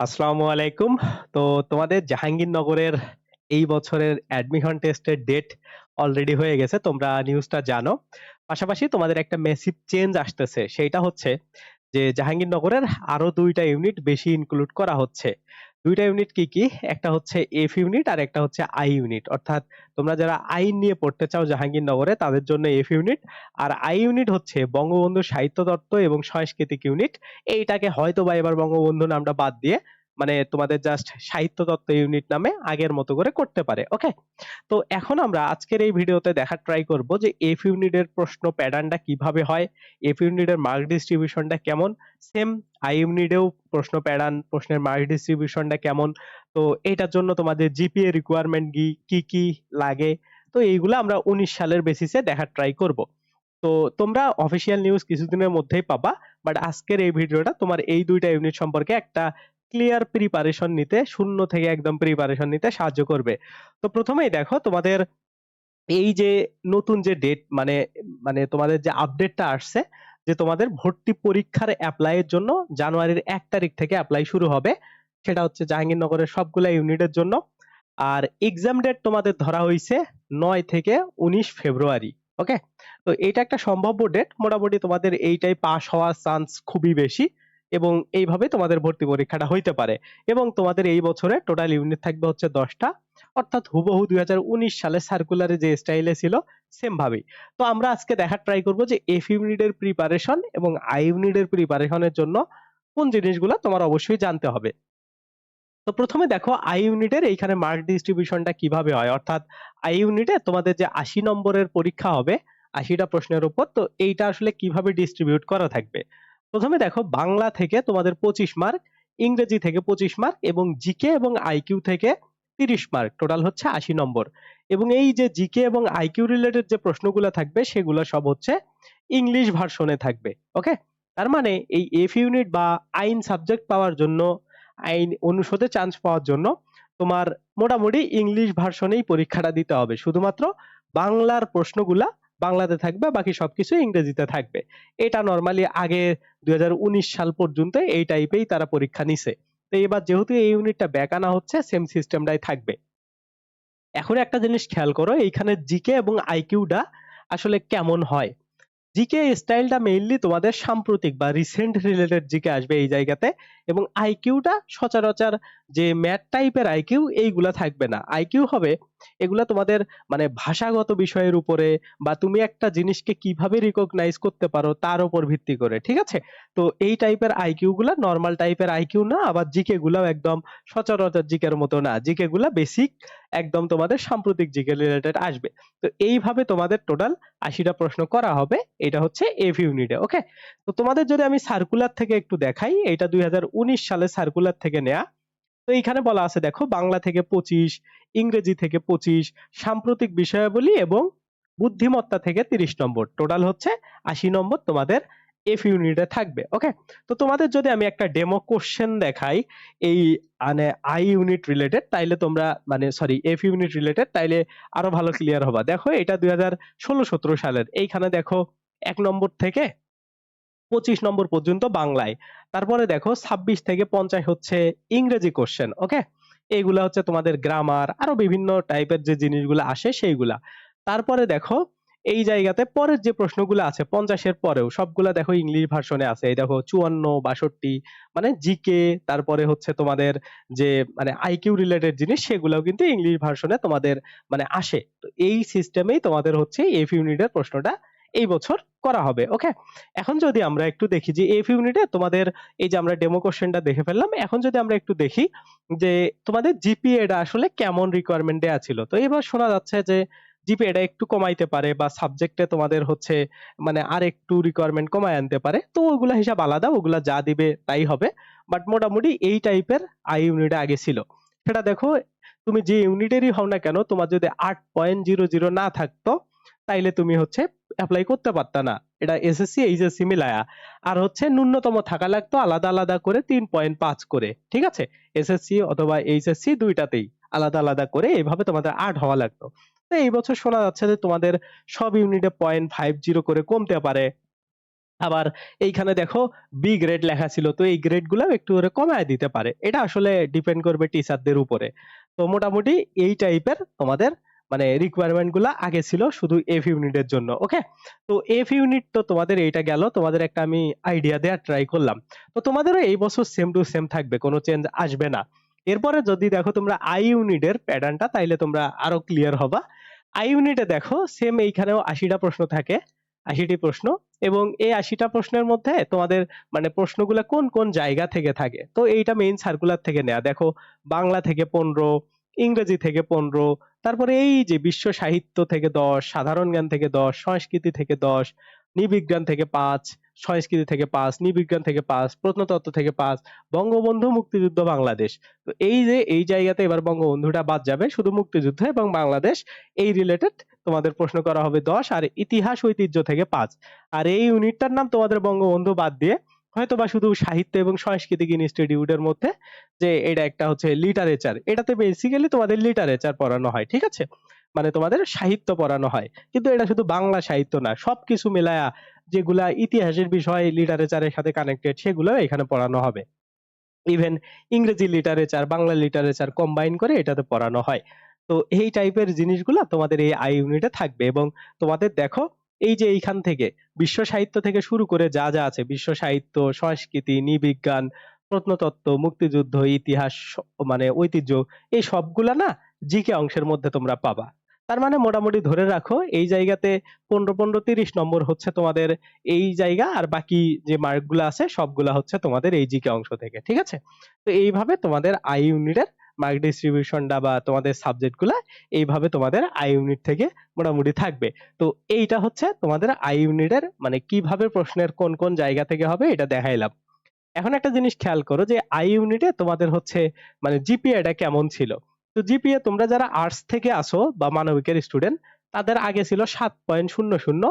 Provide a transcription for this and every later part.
আসসালামু আলাইকুম। তো তোমাদের জাহাঙ্গীরনগরের এই বছরের অ্যাডমিশন টেস্টের ডেট অলরেডি হয়ে গেছে। তোমরা নিউজটা জানো। পাশাপাশি তোমাদের একটা মেসিভ চেঞ্জ আসতেছে। সেটা হচ্ছে যে জাহাঙ্গীরনগরের আরও দুইটা ইউনিট বেশি ইনক্লুড করা হচ্ছে। ২ টা ইউনিট কি, কি? একটা হচ্ছে এফ ইউনিট আর একটা হচ্ছে আই ইউনিট। অর্থাৎ তোমরা যারা আইন নিয়ে পড়তে চাও জাহাঙ্গীরনগরে তাদের জন্য এফ ইউনিট আর আই ইউনিট হচ্ছে বঙ্গবন্ধু সাহিত্য তত্ত্ব এবং সাংস্কৃতিক ইউনিট। এইটাকে হয়তো বা এবার বঙ্গবন্ধু নামটা বাদ দিয়ে মানে তোমাদের জাস্ট সাহিত্য তত্ত্ব ইউনিট নামে আগের মতো করে করতে পারে। ওকে? তো এখন আমরা আজকের এই ভিডিওতে দেখার ট্রাই করব যে এফ ইউনিটের প্রশ্ন প্যাটার্নটা কীভাবে হয়, এফ ইউনিটের মার্ক ডিস্ট্রিবিউশনটা কেমন, সেম আই ইউনিটেও প্রশ্ন প্যাটার্ন, প্রশ্নের মার্ক ডিস্ট্রিবিউশনটা কেমন। তো এটার জন্য তোমাদের জিপিএ রিকোয়ারমেন্ট কি, কি, কি লাগে। তো এইগুলা আমরা ১৯ সালের বেসিসে দেখার ট্রাই করব। তো তোমরা অফিসিয়াল নিউজ কিছুদিনের মধ্যেই পাবা। বাট আজকের এই ভিডিওটা তোমার এই দুইটা ইউনিট সম্পর্কে একটা ক্লিয়ার প্রিপারেশন নিতে, শূন্য থেকে একদম প্রিপারেশন নিতে সাহায্য করবে। তো প্রথমেই দেখো তোমাদের এই যে নতুন যে ডেট মানে মানে তোমাদের যে আপডেটটা আসছে, যে তোমাদের ভর্তি পরীক্ষার অ্যাপ্লাইয়ের জন্য জানুয়ারির এক তারিখ থেকে অ্যাপ্লাই শুরু হবে। সেটা হচ্ছে জাহাঙ্গীরনগরের সবগুলা ইউনিটের জন্য। আর এক্সাম ডেট তোমাদের ধরা হয়েছে নয় থেকে ১৯ ফেব্রুয়ারি। ওকে? তো এটা একটা সম্ভাব্য ডেট। মোটামুটি তোমাদের এইটাই পাস হওয়ার চান্স খুবই বেশি এবং এইভাবে তোমাদের ভর্তি পরীক্ষাটা হইতে পারে এবং তোমাদের এই বছরে টোটাল ইউনিট থাকবে হচ্ছে ১০ টা অর্থাৎ হুবহু ২০১৯ সালের সার্কুলারে যে স্টাইলে ছিল সেম ভাবেই। তো আমরা আজকে দেখার ট্রাই করব যে এফ ইউনিটের প্রিপারেশন এবং আই ইউনিটের প্রিপারেশনের জন্য কোন জিনিসগুলো তোমার অবশ্যই জানতে হবে। তো প্রথমে দেখো আই ইউনিটের এইখানে মার্ক ডিস্ট্রিবিউশনটা কীভাবে হয় অর্থাৎ আই ইউনিটে তোমাদের যে ৮০ নম্বরের পরীক্ষা হবে, আশিটা প্রশ্নের উপর, তো এইটা আসলে কীভাবে ডিস্ট্রিবিউট করা থাকবে। ১ম এ দেখো বাংলা থেকে তোমাদের ২৫ মার্ক, ইংরেজি থেকে ২৫ মার্ক এবং জিকে এবং আইকিউ থেকে ৩০ মার্ক। টোটাল হচ্ছে ৮০ নম্বর। এবং এই যে জিকে এবং আইকিউ রিলেটেড যে প্রশ্নগুলা থাকবে সেগুলা সব হচ্ছে ইংলিশ ভার্সনে থাকবে। ওকে? তার মানে এই এফ ইউনিট বা আইন সাবজেক্ট পাওয়ার জন্য আইন অনুষদে চান্স পাওয়ার জন্য তোমার মোটামুটি ইংলিশ ভার্সনেই পরীক্ষাটা দিতে হবে। শুধুমাত্র বাংলার প্রশ্নগুলা বাংলাতে থাকবে, বাকি সবকিছু ইংরেজিতে থাকবে। এটা নরমালি আগে ২০১৯ সাল পর্যন্ত এই টাইপেই তারা পরীক্ষা নিছে। তো এবার যেহেতু এই ইউনিটটা ব্যাক আনা হচ্ছে সেম সিস্টেমটাই থাকবে। এখন একটা জিনিস খেয়াল করো, এইখানে জিকে এবং আইকিউটা আসলে কেমন হয়? জিকে স্টাইলটা মেইনলি তোমাদের সাম্প্রতিক বা রিসেন্ট রিলেটেড জিকে আসবে এই জায়গাতে এবং আইকিউটা সচরাচর যে ম্যাথ টাইপের আইকিউ এইগুলা থাকবে না। আইকিউ হবে এগুলা তোমাদের মানে ভাষাগত বিষয়ের উপরে বা তুমি একটা জিনিসকে কীভাবে রিকগনাইজ করতে পারো তার উপর ভিত্তি করে। ঠিক আছে? তো এই টাইপের আইকিউ গুলা নরমাল টাইপের আইকিউ না, আবার জিকে গুলাও একদম সচরাচর জিকের মতো না। জিকে গুলা বেসিক একদম তোমাদের সাম্প্রতিক জিকে রিলেটেড আসবে। তো এইভাবে তোমাদের টোটাল ৮০ টা প্রশ্ন করা হবে। এটা হচ্ছে এফ ইউনিটে। ওকে? তো তোমাদের যদি আমি সার্কুলার থেকে একটু দেখাই, এটা ২০১৯ সালের সার্কুলার থেকে নেয়া। তো এইখানে বলা আছে দেখো বাংলা থেকে ২৫, ইংরেজি থেকে ২৫, সাম্প্রতিক বিষয়াবলী এবং বুদ্ধিমত্তা থেকে ৩০ নম্বর। টোটাল হচ্ছে ৮০ নম্বর তোমাদের এফ ইউনিটে থাকবে। ওকে? তো তোমাদের যদি আমি একটা ডেমো কোয়েশ্চেন দেখাই এই মানে আই ইউনিট রিলেটেড তাইলে তোমরা মানে সরি এফ ইউনিট রিলেটেড তাইলে আরও ভালো ক্লিয়ার হবা। দেখো এটা ২০১৬-১৭ সালের। এইখানে দেখো এক নম্বর থেকে ২৫ নম্বর পর্যন্ত বাংলায়। তারপরে দেখো ২৬ থেকে ৫০ হচ্ছে ইংরেজি কোয়েশ্চেন। ওকে? এগুলা হচ্ছে তোমাদের গ্রামার আরও বিভিন্ন টাইপের যে জিনিসগুলা আসে সেইগুলা। তারপরে দেখো এই জায়গাতে পরের যে প্রশ্নগুলো আছে ৫০ এর পরেও সবগুলা দেখো ইংলিশ ভার্সনে আছে। এই দেখো ৫৪, ৬২ মানে জিকে তারপরে হচ্ছে তোমাদের যে মানে আইকিউ রিলেটেড জিনিস সেগুলাও কিন্তু ইংলিশ ভার্সনে তোমাদের মানে আসে। তো এই সিস্টেমেই তোমাদের হচ্ছে এফ ইউনিটের প্রশ্নটা এই বছর করা হবে। ওকে? এখন যদি আমরা একটু দেখি যে এফ ইউনিটে তোমাদের এই যে আমরা ডেমো কোয়েশ্চেনটা দেখে ফেললাম। এখন যদি আমরা একটু দেখি যে তোমাদের জিপিএটা আসলে কেমন রিকোয়ারমেন্ট দেয়া ছিল। তো এবার শোনা যাচ্ছে যে জিপিএটা একটু কমাইতে পারে বা সাবজেক্টে তোমাদের হচ্ছে মানে আরেকটু রিকোয়ারমেন্ট কমায় আনতে পারে। তো ওগুলা হিসাব আলাদা। ওগুলা যা দিবে তাই হবে। বাট মোটামুটি এই টাইপের আই ইউনিটে আগে ছিল। সেটা দেখো, তুমি যে ইউনিটেরই হও না কেন, তোমার যদি ৮.00 না থাকতো, তাইলে তুমি হচ্ছে এপ্লাই করতে পারতা না। এটা এসএসসি, এইচএসসি মিলায়া। আর হচ্ছে ন্যূনতম থাকা লাগতো আলাদা, আলাদা করে ৩.৫ করে। ঠিক আছে? এসএসসি অথবা এইচএসসি দুইটাতেই আলাদা, আলাদা করে এইভাবে তোমাদের ৮ হওয়া লাগতো। তো এই বছর শোনা যাচ্ছে যে তোমাদের সব ইউনিটে 0.50 করে কমতে পারে। আবার এইখানে দেখো বি গ্রেড লেখা ছিল তো এই গ্রেডগুলো একটু করে কমায় দিতে পারে এটা আসলে ডিপেন্ড করবে টিচারদের উপরে তো মোটামুটি এই টাইপের তোমাদের মানে রিকোয়ারমেন্টগুলা আগে ছিল শুধু এফ ইউনিটের জন্য ওকে তো এফ ইউনিট তো তোমাদের এইটা গেল, তোমাদের একটা আমি আইডিয়া দেওয়ার ট্রাই করলাম। তো তোমাদেরও এই বছর সেম টু সেম থাকবে, কোনো চেঞ্জ আসবে না। এরপরে যদি দেখো তোমরা আই ইউনিটের প্যাটার্নটা তাইলে তোমরা আরও ক্লিয়ার হবা। আই ইউনিটে দেখো সেম এইখানেও আশিটা প্রশ্ন থাকে, আশিটি প্রশ্ন, এবং এই আশিটা প্রশ্নের মধ্যে তোমাদের মানে প্রশ্নগুলো কোন কোন জায়গা থেকে থাকে? তো এইটা মেইন সার্কুলার থেকে নেয়া। দেখো, বাংলা থেকে পনেরো ইংরেজি থেকে পনেরো, তারপরে এই যে বিশ্ব সাহিত্য থেকে দশ, সাধারণ জ্ঞান থেকে দশ, সংস্কৃতি থেকে দশ, নৃবিজ্ঞান থেকে পাঁচ, সংস্কৃতি থেকে পাঁচ, নৃবিজ্ঞান থেকে পাঁচ, প্রত্নতত্ত্ব থেকে পাঁচ, বঙ্গবন্ধু মুক্তিযুদ্ধ বাংলাদেশ। তো এই যে, এই জায়গাতে এবার বঙ্গবন্ধুটা বাদ যাবে, শুধু মুক্তিযুদ্ধ এবং বাংলাদেশ, এই রিলেটেড তোমাদের প্রশ্ন করা হবে দশ আর ইতিহাস ঐতিহ্য থেকে পাঁচ। আর এই ইউনিটটার নাম তোমাদের বঙ্গবন্ধু বাদ দিয়ে হয়তো বা শুধু সাহিত্য এবং সাংস্কৃতিক ইনস্টিটিউটের মধ্যে যে এটা একটা হচ্ছে লিটারেচার এটাতে বেসিক্যালি তোমাদের লিটারেচার পড়ানো হয়, ঠিক আছে? মানে তোমাদের সাহিত্য পড়ানো হয়। কিন্তু এটা শুধু বাংলা সাহিত্য না, সবকিছু মেলায়া যেগুলা ইতিহাসের বিষয় লিটারেচারের সাথে কানেক্টেড সেগুলো এখানে পড়ানো হবে। ইভেন ইংরেজি লিটারেচার বাংলা লিটারেচার কম্বাইন করে এটাতে পড়ানো হয়। তো এই টাইপের জিনিসগুলো তোমাদের এই আই ইউনিটে থাকবে এবং তোমাদের দেখো এই যে এইখান থেকে, বিশ্ব সাহিত্য থেকে শুরু করে যা যা আছে, বিশ্ব সাহিত্য, সংস্কৃতি, নৃবিজ্ঞান, প্রত্নতত্ত্ব, মুক্তিযুদ্ধ, ইতিহাস মানে ঐতিহ্য, এই সবগুলা না জিকে অংশের মধ্যে তোমরা পাবা। তার মানে মোটামুটি ধরে রাখো, এই জায়গাতে পনেরো পনেরো তিরিশ নম্বর হচ্ছে তোমাদের এই জায়গা, আর বাকি যে মার্কগুলো আছে সবগুলা হচ্ছে তোমাদের এই জিকে অংশ থেকে, ঠিক আছে? তো এইভাবে তোমাদের আই ইউনিটের মার্ক ডিস্ট্রিবিউশনটা বা তোমাদের সাবজেক্টগুলা এইভাবে তোমাদের আই ইউনিট থেকে মোটামুটি থাকবে। তো এইটা হচ্ছে তোমাদের আই ইউনিটের মানে কীভাবে প্রশ্নের কোন কোন জায়গা থেকে হবে এটা দেখাইলাম। এখন একটা জিনিস খেয়াল করো যে আই ইউনিটে তোমাদের হচ্ছে মানে জিপিএটা কেমন ছিল? তো জিপিএ তোমরা যারা আর্টস থেকে আসো বা মানবিকের স্টুডেন্ট তাদের আগে ছিল সাত পয়েন্ট শূন্য শূন্য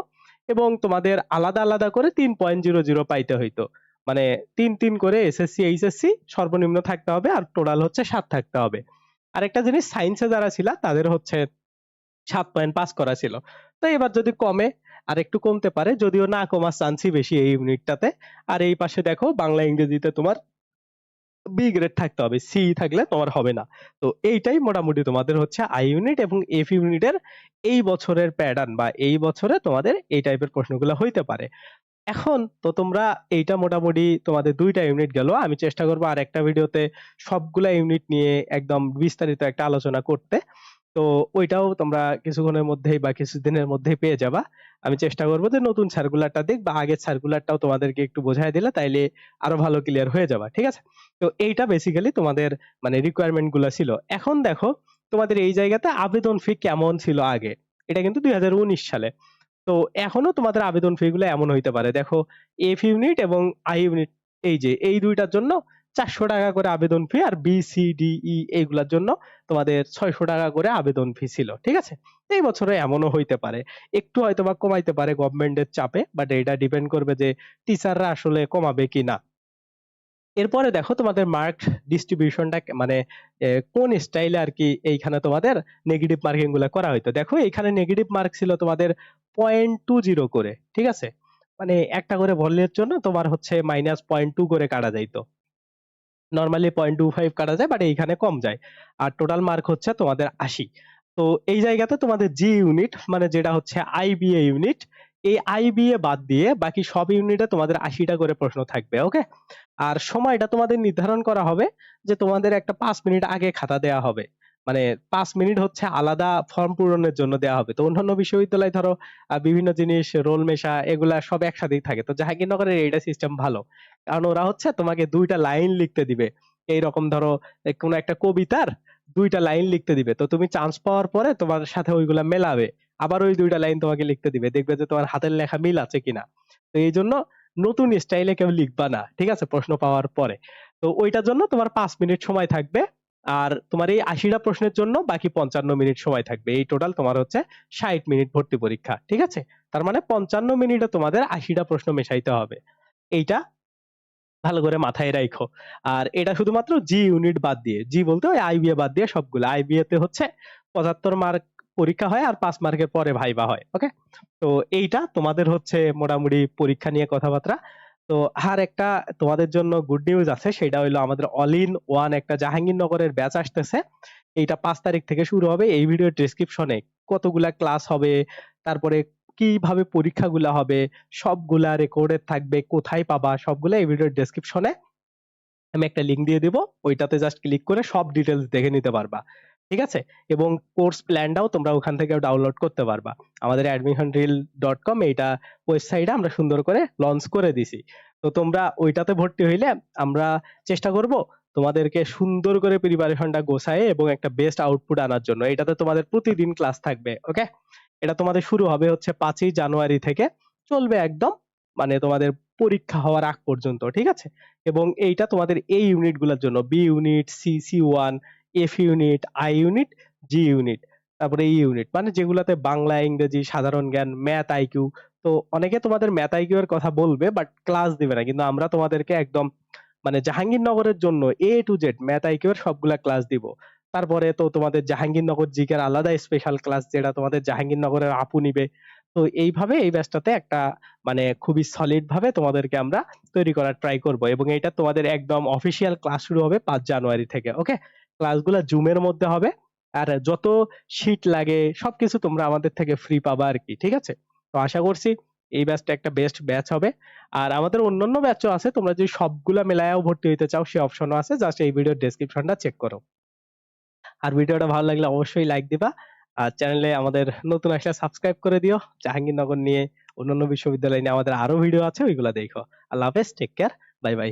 এবং তোমাদের আলাদা আলাদা করে তিন পয়েন্ট জিরো জিরো পাইতে হইতো। মানে তিন তিন করে এসএসসি এইচএসসি সর্বনিম্ন থাকতে হবে আর টোটাল হচ্ছে সাত থাকতে হবে। আর একটা জিনিস সায়েন্সে যারা ছিল, তাদের হচ্ছে সাত পয়েন্ট পাস করা ছিল। তো এবার যদি কমে আর একটু কমতে পারে, যদিও না কমার চান্সই বেশি এই ইউনিটটাতে আর এই পাশে দেখো, বাংলা, ইংরেজিতে তোমার বি গ্রেড থাকতে হবে সি থাকলে তোমার হবে না। তো এইটাই মোটামুটি তোমাদের হচ্ছে আই ইউনিট এবং এফ ইউনিটের এই বছরের প্যাটার্ন বা এই বছরে তোমাদের এই টাইপের প্রশ্নগুলো হইতে পারে। এখন তো তোমরা এইটা মোটামুটি তোমাদের দুইটা ইউনিট গেল। আমি চেষ্টা করব আর একটা ভিডিওতে সবগুলা ইউনিট নিয়ে একদম বিস্তারিত একটা আলোচনা করতে। তো ওইটাও তোমরা কিছুক্ষণের মধ্যেই বা কিছুদিনের মধ্যেই পেয়ে যাবা। আমি চেষ্টা করব যে নতুন সার্কুলারটা দেখ বা আগের সার্কুলারটাও তোমাদেরকে একটু বোঝাই দিলে তাইলে আরও ভালো ক্লিয়ার হয়ে যাবা, ঠিক আছে? তো এইটা বেসিক্যালি তোমাদের মানে রিকোয়ারমেন্টগুলো ছিল। এখন দেখো তোমাদের এই জায়গাতে আবেদন ফি কেমন ছিল আগে? এটা কিন্তু দুই হাজার উনিশ সালে। তো এখনও তোমাদের আবেদন ফি গুলো এমন হইতে পারে। দেখো এফ ইউনিট এবং আই ইউনিট এই যে, এই দুইটার জন্য চারশো টাকা করে আবেদন ফি আর বি সি ডি ই এইগুলার জন্য তোমাদের ছয়শো টাকা করে আবেদন ফি ছিল, ঠিক আছে? এই বছরে এমনও হইতে পারে। একটু হয়তো বা কমাইতে পারে গভর্নমেন্টের চাপে বাট এটা ডিপেন্ড করবে যে টিচাররা আসলে কমাবে কি না এরপরে দেখো তোমাদের মার্ক ডিস্ট্রিবিউশনটা মানে কোন স্টাইলে আর কি এইখানে তোমাদের নেগেটিভ মার্কিংগুলো করা হইতো। দেখো এখানে নেগেটিভ মার্ক ছিল তোমাদের পয়েন্ট টু জিরো করে, ঠিক আছে? মানে একটা করে ভলিউমের জন্য তোমার হচ্ছে মাইনাস পয়েন্ট টু করে কাটা যাইতো। নর্মালি পয়েন্ট টু ফাইভ কাটা যায় বাট এইখানে কম যায়। আর টোটাল মার্ক হচ্ছে তোমাদের আশি। তো এই জায়গাতে তোমাদের জি ইউনিট মানে যেটা হচ্ছে আইবিএ ইউনিট এই আইবিএ বাদ দিয়ে বাকি সব ইউনিটে তোমাদের আশিটা করে প্রশ্ন থাকবে ওকে আর সময়টা তোমাদের নির্ধারণ করা হবে যে তোমাদের একটা পাঁচ মিনিট আগে খাতা দেয়া হবে। মানে পাঁচ মিনিট হচ্ছে আলাদা ফর্ম পূরণের জন্য দেওয়া হবে। তো অন্যান্য বিশ্ববিদ্যালয় ধরো বিভিন্ন জিনিস, রোল মেশা, এগুলা সব একসাথেই থাকে। তো জাহাঙ্গীরনগরের এইটা সিস্টেম ভালো। কারণ ওরা হচ্ছে তোমাকে দুইটা লাইন লিখতে দিবে। এইরকম ধরো কোনো একটা কবিতার দুইটা লাইন লিখতে দিবে। তো তুমি চান্স পাওয়ার পরে তোমার সাথে ওইগুলা মেলাবে। আবার ওই দুইটা লাইন তোমাকে লিখতে দিবে। দেখবে যে তোমার হাতের লেখা মিল আছে কিনা। তো এই জন্য নতুন স্টাইলে কেউ লিখবা না, ঠিক আছে? প্রশ্ন পাওয়ার পরে। তো ওইটার জন্য তোমার পাঁচ মিনিট সময় থাকবে। আর তোমার এই আশিটা প্রশ্নের জন্য বাকি পঞ্চান্ন মিনিট সময় থাকবে। এই টোটাল তোমার হচ্ছে ষাট মিনিট ভর্তি পরীক্ষা, ঠিক আছে? তার মানে পঞ্চান্ন মিনিটে তোমাদের আশিটা প্রশ্ন মেশাইতে হবে। এইটা ভালো করে মাথায় রাখো আর এটা শুধুমাত্র জি ইউনিট বাদ দিয়ে জি বলতে ওই আইবিএ বাদ দিয়ে সবগুলো। আইবিএ তে হচ্ছে পঁচাত্তর মার্ক পরীক্ষা হয় আর পাঁচ মার্কের পরে ভাইবা হয় ওকে তো এইটা তোমাদের হচ্ছে মোটামুটি পরীক্ষা নিয়ে কথাবার্তা। তো আর একটা তোমাদের জন্য গুড নিউজ আছে, সেটা হলো আমাদের অল ইন ওয়ান একটা জাহাঙ্গীরনগরের ব্যাচ আসতেছে। এইটা পাঁচ তারিখ থেকে শুরু হবে, এই ভিডিওর ডেসক্রিপশনে কতগুলা ক্লাস হবে, তারপরে কীভাবে পরীক্ষাগুলা হবে, সবগুলা রেকর্ডেড থাকবে, কোথায় পাবা, সবগুলা এই ভিডিওর ডেসক্রিপশনে আমি একটা লিংক দিয়ে দিব, ওইটাতে জাস্ট ক্লিক করে সব ডিটেলস দেখে নিতে পারবা। ঠিক আছে? এবং কোর্স প্ল্যানটাও তোমরা ওখান থেকে ডাউনলোড করতে পারবা। আমাদের অ্যাডমিশন রিল ডট কম এইটা ওয়েবসাইটে আমরা সুন্দর করে লঞ্চ করে দিছি। তো তোমরা ওইটাতে ভর্তি হইলে আমরা চেষ্টা করব তোমাদেরকে সুন্দর করে প্রিপারেশনটা গোছায় এবং একটা বেস্ট আউটপুট আনার জন্য। এটাতে তোমাদের প্রতিদিন ক্লাস থাকবে ওকে এটা তোমাদের শুরু হবে হচ্ছে পাঁচই জানুয়ারি থেকে চলবে একদম মানে তোমাদের পরীক্ষা হওয়ার আগ পর্যন্ত, ঠিক আছে? এবং এইটা তোমাদের এই ইউনিটগুলোর জন্য B unit C C one F unit I unit G unit তারপরে এই ইউনিট মানে যেগুলাতে বাংলা, ইংরেজি, সাধারণ জ্ঞান ম্যাথ আইকিউ তো অনেকে তোমাদের ম্যাথ আইকিউ এর কথা বলবে বাট ক্লাস দিবে না, কিন্তু আমরা তোমাদেরকে একদম মানে জাহাঙ্গীরনগরের জন্য A to Z math IQ এর সবগুলা ক্লাস দিব। তারপরে তো তোমাদের জাহাঙ্গীরনগর জিকের আলাদা স্পেশাল ক্লাস যেটা তোমাদের জাহাঙ্গীরনগরের আপু নিবে। তো এইভাবে, এই ব্যাচটাতে একটা মানে খুবই সলিড ভাবে তোমাদেরকে আমরা তৈরি করার ট্রাই করব এবং এটা তোমাদের একদম অফিসিয়াল ক্লাস শুরু হবে পাঁচ জানুয়ারি থেকে ওকে ক্লাসগুলো জুমের মধ্যে হবে। আর যত শীট লাগে, সবকিছু তোমরা আমাদের থেকে ফ্রি পাবা আর কি, ঠিক আছে? তো আশা করছি এই ব্যাচটা একটা বেস্ট ব্যাচ হবে। আর আমাদের অন্যান্য ব্যাচও আছে, তোমরা যদি সবগুলা মেলায়ও ভর্তি হইতে চাও সেই অপশনও আছে। জাস্ট এই ভিডিওর ডেসক্রিপশনটা চেক করো। আর ভিডিওটা ভালো লাগলে অবশ্যই লাইক দিবা। আর চ্যানেলে আমাদের নতুন আসলে সাবস্ক্রাইব করে দিও। জাহাঙ্গীরনগর নিয়ে অন্যান্য বিশ্ববিদ্যালয় নিয়ে আমাদের আরও ভিডিও আছে, ওইগুলো দেখো। আল্লাহ হাফেজ টেক কেয়ার বাই বাই